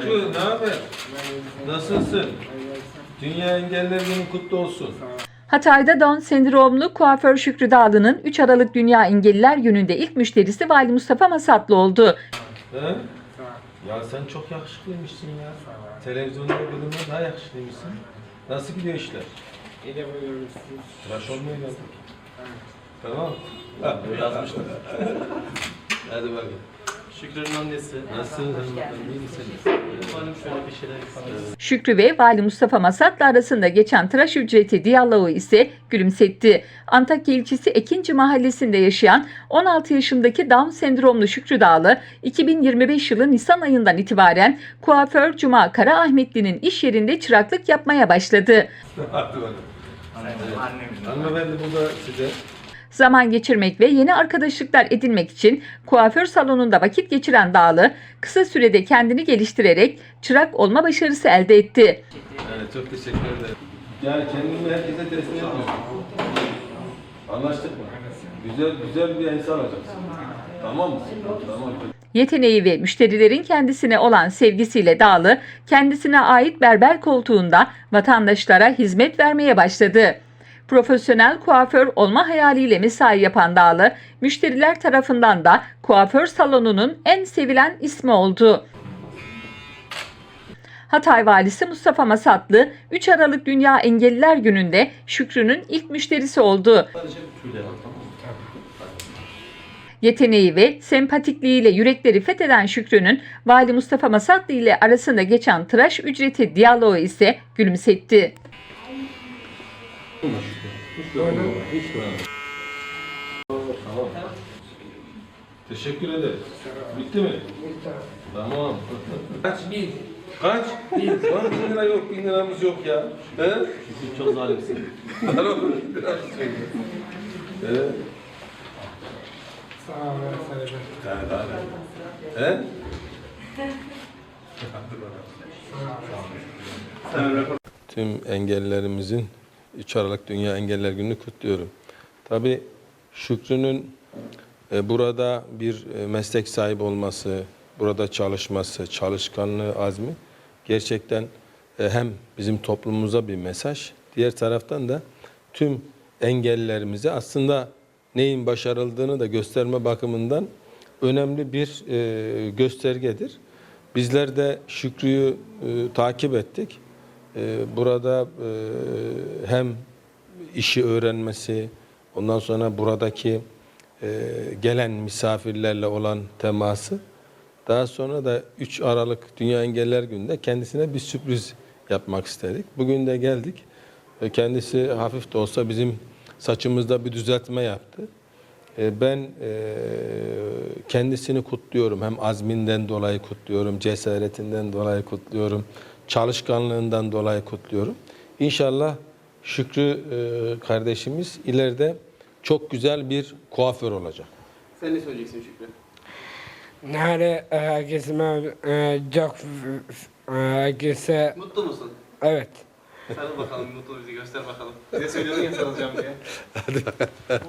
Şükür, ne haber? Nasılsın? Dünya Engeller Günü kutlu olsun. Hatay'da Down sendromlu kuaför Şükrü Dağlı'nın 3 Aralık Dünya Engelliler Günü'nde ilk müşterisi Vali Mustafa Masatlı oldu. He? Ya sen çok yakışıklıymışsın ya. Televizyonda görünme daha yakışıklıymışsın. Nasıl gidiyor işler? İyi. Tıraş olmaya geldik. Tamam. Ha, yazmıştım. Hadi bakayım. Şükrü'nün annesi. Nasılsın hanımefendi? İyi misiniz? Malum şöyle bir şeyler yapalım. Şükrü ve Vali Mustafa Masatlı arasında geçen tıraş ücreti diyaloğu ise gülümsetti. Antakya ilçesi Ekinci mahallesinde yaşayan 16 yaşındaki Down sendromlu Şükrü Dağlı 2025 yılı Nisan ayından itibaren kuaför Cuma Karaahmetli'nin iş yerinde çıraklık yapmaya başladı. Hadi bakalım. Hanımefendi burada size Zaman geçirmek ve yeni arkadaşlıklar edinmek için kuaför salonunda vakit geçiren Dağlı, kısa sürede kendini geliştirerek çırak olma başarısı elde etti. Evet, çok teşekkür ederim. Yani kendimi herkese teslim etmiyorum. Anlaştık mı? Güzel güzel bir insan olacaksın. Tamam mı? Tamam. Yeteneği ve müşterilerin kendisine olan sevgisiyle Dağlı, kendisine ait berber koltuğunda vatandaşlara hizmet vermeye başladı. Profesyonel kuaför olma hayaliyle mesai yapan Dağlı, müşteriler tarafından da kuaför salonunun en sevilen ismi oldu. Hatay Valisi Mustafa Masatlı 3 Aralık Dünya Engelliler Günü'nde Şükrü'nün ilk müşterisi oldu. Yeteneği ve sempatikliğiyle yürekleri fetheden Şükrü'nün Vali Mustafa Masatlı ile arasında geçen tıraş ücreti diyaloğu ise gülümsetti. Tamam. Teşekkür ederiz. Bitti mi? Tamam. Kaç? Bir. Kaç? Bir. Lan bin lira yok, bin liramız yok ya. He? Şükrü çok zalimsin. Lan oğlum, bin liramız yok. He? Sağ ol. Daha ne? He? Tüm engellerimizin 3 Aralık Dünya Engeller Günü'nü kutluyorum. Tabii Şükrü'nün e, burada bir e, meslek sahibi olması, burada çalışması, çalışkanlığı, azmi gerçekten e, hem bizim toplumumuza bir mesaj, diğer taraftan da tüm engellerimize aslında neyin başarıldığını da gösterme bakımından önemli bir göstergedir. Bizler de Şükrü'yü takip ettik. E, burada e, hem işi öğrenmesi, ondan sonra buradaki e, gelen misafirlerle olan teması, daha sonra da 3 Aralık Dünya Engeller Günü'nde kendisine bir sürpriz yapmak istedik. Bugün de geldik. Kendisi hafif de olsa bizim saçımızda bir düzeltme yaptı. E, Ben kendisini kutluyorum. Hem azminden dolayı kutluyorum, cesaretinden dolayı kutluyorum, çalışkanlığından dolayı kutluyorum. İnşallah Şükrü e, kardeşimiz ileride çok güzel bir kuaför olacak. Sen ne söyleyeceksin Şükrü? Nare herkesime e, çok e, herkese Mutlu musun? evet. Sarıl bakalım mutlu bizi göster bakalım. Bize söylüyordun ya sarılacağım diye.